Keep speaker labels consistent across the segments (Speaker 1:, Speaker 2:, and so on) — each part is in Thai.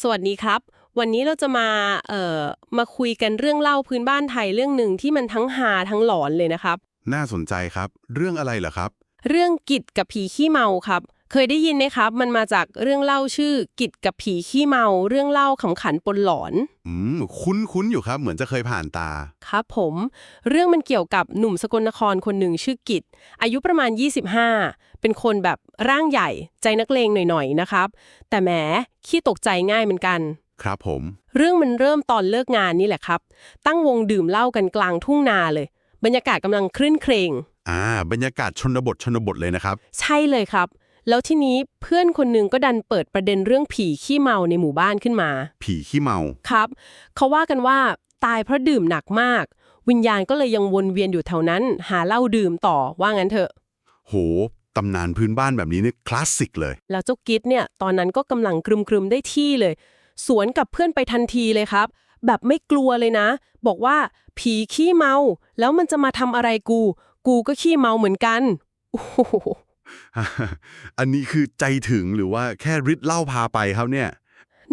Speaker 1: สวัสดีครับ วันนี้เราจะมาเอ่อมาคุยกันเรื่องเล่าพื้นบ้านไทยเรื่องหนึ่งที่มันทั้งฮาทั้งหลอนเลยนะครับ
Speaker 2: น่าสนใจครับ เรื่องอะไรเหรอครับ
Speaker 1: เรื่องกิจกับผีขี้เมาครับ เคยได้ยินไหมครับ มันมาจากเรื่องเล่าชื่อกิจกับผีขี้เมา เรื่องเล่าขำขันปนหลอน
Speaker 2: อืม คุ้นๆอยู่ครับ เหมือนจะเคยผ่านตา
Speaker 1: ครับผม เรื่องมันเกี่ยวกับหนุ่มสกลนครคนหนึ่งชื่อกิจ อายุประมาณ 25 เป็นคนแบบร่างใหญ่ใจนักเลงหน่อยๆนะครับ แต่แหมขี้ตกใจง่ายเหมือนกัน
Speaker 2: ครับผม
Speaker 1: เรื่องมันเริ่มตอนเลิกงานนี่แหละครับ ตั้งวงดื่มเหล้ากันกลางทุ่งนาเลย บรรยากาศกำลังคลื่นเครง
Speaker 2: อ่า บรรยากาศชนบทชนบทเลยนะครับ
Speaker 1: ใช่เลยครับ แล้วทีนี้เพื่อนคนหนึ่งก็ดันเปิดประเด็นเรื่องผีขี้เมาในหมู่บ้านขึ้นมา
Speaker 2: ผีขี้เมา
Speaker 1: ครับ เขาว่ากันว่าตายเพราะดื่มหนักมาก วิญญาณก็เลยยังวนเวียนอยู่แถวนั้น หาเหล้าดื่มต่อว่างั้นเถอะ
Speaker 2: โหตำนานพื้นบ้านแบบนี้นี่คลาสสิกเลย
Speaker 1: แล้วเจ้ากิดเนี่ยตอนนั้นก็กำลังกรึมๆได้ที่เลย สวนกับเพื่อนไปทันทีเลยครับ แบบไม่กลัวเลยนะ บอกว่าผีขี้เมา แล้วมันจะมาทำอะไรกู กูก็ขี้เมาเหมือนกันโอ้โห
Speaker 2: อันนี้คือใจถึงหรือว่าแค่ริดเหล้าพาไปครับเนี่ย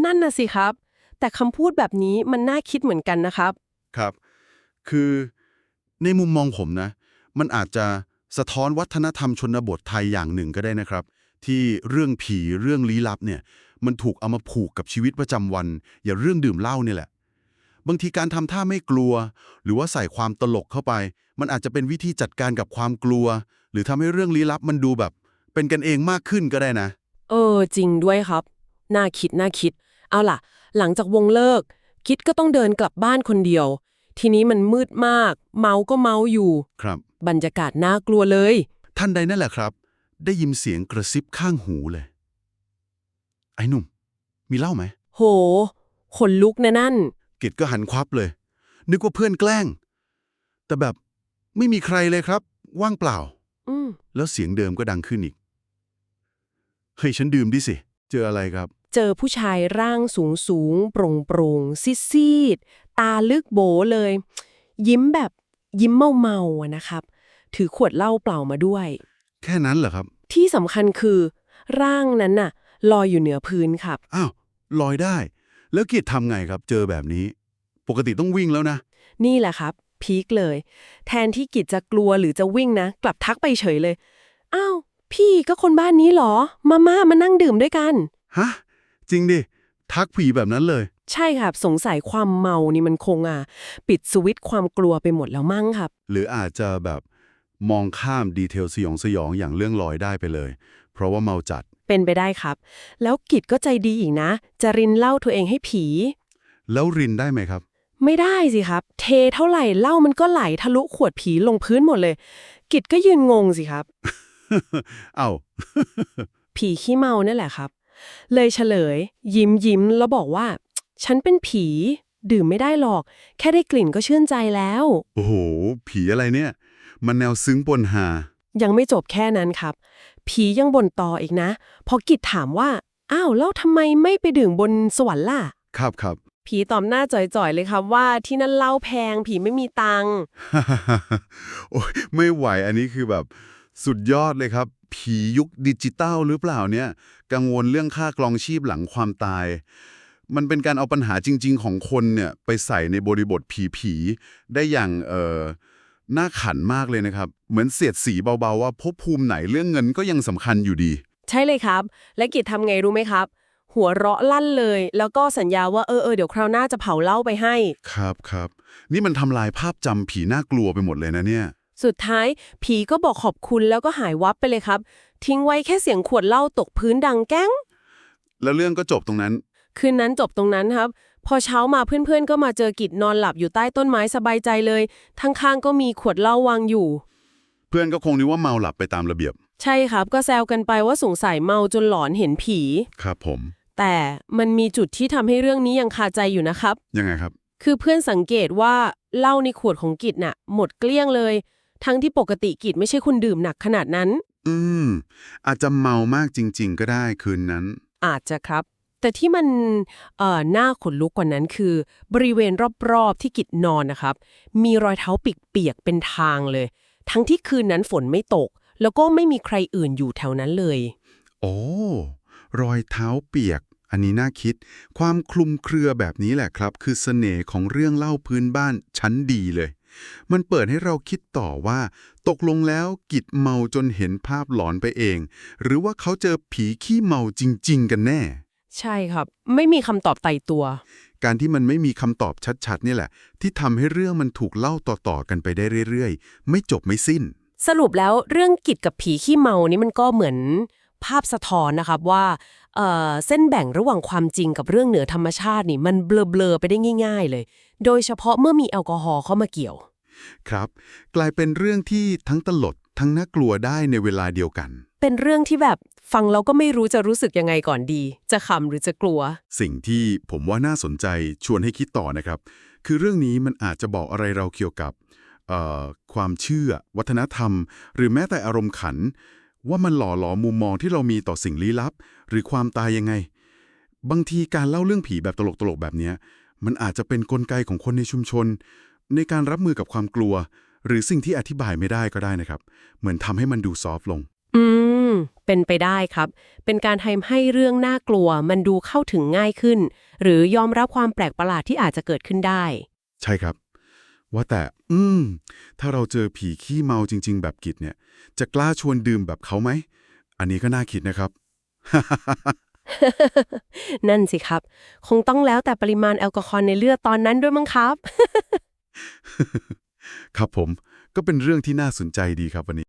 Speaker 1: นั่นน่ะสิครับ แต่คำพูดแบบนี้มันน่าคิดเหมือนกันนะครับ
Speaker 2: ครับ คือในมุมมองผมนะ มันอาจจะสะท้อนวัฒนธรรมชนบทไทยอย่างหนึ่งก็ได้นะครับ ที่เรื่องผีเรื่องลี้ลับเนี่ย มันถูกเอามาผูกกับชีวิตประจำวัน อย่างเรื่องดื่มเหล้าเนี่ยแหละ บางทีการทำท่าไม่กลัว หรือว่าใส่ความตลกเข้าไป มันอาจจะเป็นวิธีจัดการกับความกลัวห รือทำให้เรื่องลี้ลับมันดูแบบ เป็นกันเองมากขึ้นก็ได้นะ
Speaker 1: เออ จริงด้วยครับ น่าคิดน่าคิด เอาล่ะ หลังจากวงเลิก คิดก็ต้องเดินกลับบ้านคนเดียว ทีนี้มันมืดมาก เมาก็เมาอยู่
Speaker 2: ครับ
Speaker 1: บรรยากาศน่ากลัวเลย
Speaker 2: ท่านใดนั่นแหละครับ ได้ยินเสียงกระซิบข้างหูเลย ไอ้หนุ่ม มีเหล้าไหม
Speaker 1: โห ขนลุกนะนั่น
Speaker 2: กิดก็หันควับเลย นึกว่าเพื่อนแกล้ง แต่แบบไม่มีใครเลยครับ ว่างเปล่า
Speaker 1: อืม
Speaker 2: แล้วเสียงเดิมก็ดังขึ้นอีก เฮ้ยฉันดื่มดิสิ เจออะไรครับ
Speaker 1: เจอผู้ชายร่างสูงสูงโปร่งโปร่งซีดซีดๆตาลึกโบเลย ยิ้มแบบยิ้มเมาเมาๆอะนะครับ ถือขวดเหล้าเปล่ามาด้วย
Speaker 2: แค่นั้นเหรอครับ
Speaker 1: ที่สำคัญคือ ร่างนั้นน่ะ ลอยอยู่เหนือพื้นครับ
Speaker 2: อ้าวลอยได้ แล้วกิดทำไงครับ เจอแบบนี้ ปกติต้องวิ่งแล้วนะ
Speaker 1: นี่แหละครับ พีคเลย แทนที่กิจจะกลัวหรือจะวิ่งนะ กลับทักไปเฉยเลย อ้าว พี่ก็คนบ้านนี้เหรอ มาม่ามานั่งดื่มด้วยกัน
Speaker 2: ฮะ จริงดิ ทักผีแบบนั้นเลย
Speaker 1: ใช่ครับ สงสัยความเมานี่มันคงอะ ปิดสวิตช์ความกลัวไปหมดแล้วมั้งครับ
Speaker 2: หรืออาจจะแบบมองข้ามดีเทลสยองสยองอย่างเรื่องลอยได้ไปเลย เพราะว่าเมาจัด
Speaker 1: เป็นไปได้ครับ แล้วกิจก็ใจดีอีกนะ จะรินเหล้าตัวเองให้ผี
Speaker 2: แล้วรินได้ไหมครับ
Speaker 1: ไม่ได้สิครับ เทเท่าไหร่เหล้ามันก็ไหลทะลุขวดผีลงพื้นหมดเลย กิจก็ยืนงงสิครับ
Speaker 2: เอ้า
Speaker 1: ผีขี้เมานั่นแหละครับ เลยเฉลย ยิ้มยิ้มแล้วบอกว่า ฉันเป็นผี ดื่มไม่ได้หรอก แค่ได้กลิ่นก็ชื่นใจแล้ว
Speaker 2: โอ้โห ผีอะไรเนี่ย มันแนวซึ้งปนหา
Speaker 1: ยังไม่จบแค่นั้นครับ ผียังบ่นต่ออีกนะ พอกิจถามว่า อ้าวแล้วทำไมไม่ไปดื่มบนสวรรค์ล่ะ
Speaker 2: ครับครับ
Speaker 1: ผีตอบหน้าจ่อยๆเลยครับว่าที่นั่นเหล้าแพงผีไม่มีตังค์
Speaker 2: โอ้ยไม่ไหวอันนี้คือแบบสุดยอดเลยครับ ผียุคดิจิตอลหรือเปล่าเนี่ย กังวลเรื่องค่ากลองชีพหลังความตาย มันเป็นการเอาปัญหาจริง ๆ ของคนเนี่ยไปใส่ในบริบทผีๆได้อย่างเอ่อน่าขันมากเลยนะครับ เหมือนเสียดสีเบาๆว่าภพภูมิไหนเรื่องเงินก็ยังสำคัญอยู่ดี
Speaker 1: ใช่เลยครับ และกิจทำไงรู้ไหมครับ หัวเราะลั่นเลย แล้วก็สัญญาว่าเออเออเดี๋ยวคราวหน้าจะเผาเหล้าไปให้
Speaker 2: ครับครับ นี่มันทำลายภาพจำผีน่ากลัวไปหมดเลยนะเนี่ย
Speaker 1: สุดท้าย ผีก็บอกขอบคุณแล้วก็หายวับไปเลยครับ ทิ้งไว้แค่เสียงขวดเหล้าตกพื้นดังแก้ง
Speaker 2: แล้วเรื่องก็จบตรงนั้น
Speaker 1: คืนนั้นจบตรงนั้นครับ พอเช้ามาเพื่อนๆ ก็มาเจอกิจนอนหลับอยู่ใต้ต้นไม้สบายใจเลยทั้งข้างๆก็มีขวดเหล้าวางอยู่
Speaker 2: เพื่อนก็คงนึกว่าเมาหลับไปตามระเบียบ
Speaker 1: ใช่ครับ ก็แซวกันไปว่าสงสัยเมาจนหลอนเห็นผี
Speaker 2: ครับผม
Speaker 1: แต่มันมีจุดที่ทำให้เรื่องนี้ยังคาใจอยู่นะครับ
Speaker 2: ยังไงครับ
Speaker 1: คือเพื่อนสังเกตว่าเหล้าในขวดของกิจน่ะ หมดเกลี้ยงเลย ทั้งที่ปกติกิจไม่ใช่คนดื่มหนักขนาดนั้น
Speaker 2: อืม อาจจะเมามากจริง ๆ ก็ได้คืนนั้น
Speaker 1: อาจจะครับ แต่ที่มันเอ่อน่าขนลุกกว่านั้นคือ บริเวณรอบๆที่กิจนอนนะครับ มีรอยเท้าเปียกๆเป็นทางเลย ทั้งที่คืนนั้นฝนไม่ตก แล้วก็ไม่มีใครอื่นอยู่แถวนั้นเลย
Speaker 2: โอ้ รอยเท้าเปียก อันนี้น่าคิด ความคลุมเครือแบบนี้แหละครับ คือเสน่ห์ของเรื่องเล่าพื้นบ้านชั้นดีเลย มันเปิดให้เราคิดต่อว่า ตกลงแล้วกิจเมาจนเห็นภาพหลอนไปเอง หรือว่าเขาเจอผีขี้เมาจริง ๆ กันแน่
Speaker 1: ใช่ครับ ไม่มีคำตอบไตายตัว
Speaker 2: การที่มันไม่มีคำตอบชัดๆ นี่แหละ ที่ทำให้เรื่องมันถูกเล่าต่อๆกันไปได้เรื่อยๆ ไม่จบไม่สิ้น
Speaker 1: สรุปแล้วเรื่องกิจกับผีขี้เมานี่มันก็เหมือนภาพสะท้อนนะครับว่า เอ่อเส้นแบ่งระหว่างความจริงกับเรื่องเหนือธรรมชาตินี่มันเบลอๆไปได้ง่าย ๆ เลย โดยเฉพาะเมื่อมีแอลกอฮอล์เข้ามาเกี่ยว
Speaker 2: ครับ กลายเป็นเรื่องที่ทั้งตลดทั้งน่ากลัวได้ในเวลาเดียวกัน
Speaker 1: เป็นเรื่องที่แบบฟังแล้วก็ไม่รู้จะรู้สึกยังไงก่อนดี จะขำหรือจะกลัว
Speaker 2: สิ่งที่ผมว่าน่าสนใจชวนให้คิดต่อนะครับ คือเรื่องนี้มันอาจจะบอกอะไรเราเกี่ยวกับเอ่อความเชื่อ วัฒนธรรม หรือแม้แต่อารมณ์ขัน ว่ามันหล่อหลอมมุมมองที่เรามีต่อสิ่งลี้ลับ หรือความตายยังไง บางทีการเล่าเรื่องผีแบบตลกๆแบบเนี้ยมันอาจจะเป็นนกลไกของคนในชุมชน ในการรับมือกับความกลัว หรือสิ่งที่อธิบายไม่ได้ก็ได้นะครับ เหมือนทำให้มันดูซอฟต์ลง
Speaker 1: อืม เป็นไปได้ครับ เป็นการทำให้เรื่องน่ากลัว มันดูเข้าถึงง่ายขึ้น หรือยอมรับความแปลกประหลาดที่อาจจะเกิดขึ้นได้
Speaker 2: ใช่ครับ ว่าแต่ อืม ถ้าเราเจอผีขี้เมาจริง ๆ แบบกิจเนี่ย จะกล้าชวนดื่มแบบเขาไหม อันนี้ก็น่าคิดนะครับ
Speaker 1: นั่นสิครับ คงต้องแล้วแต่ปริมาณแอลกอฮอล์ในเลือดตอนนั้นด้วยมั้งครับ
Speaker 2: ครับผม ก็เป็นเรื่องที่น่าสนใจดีครับวันนี้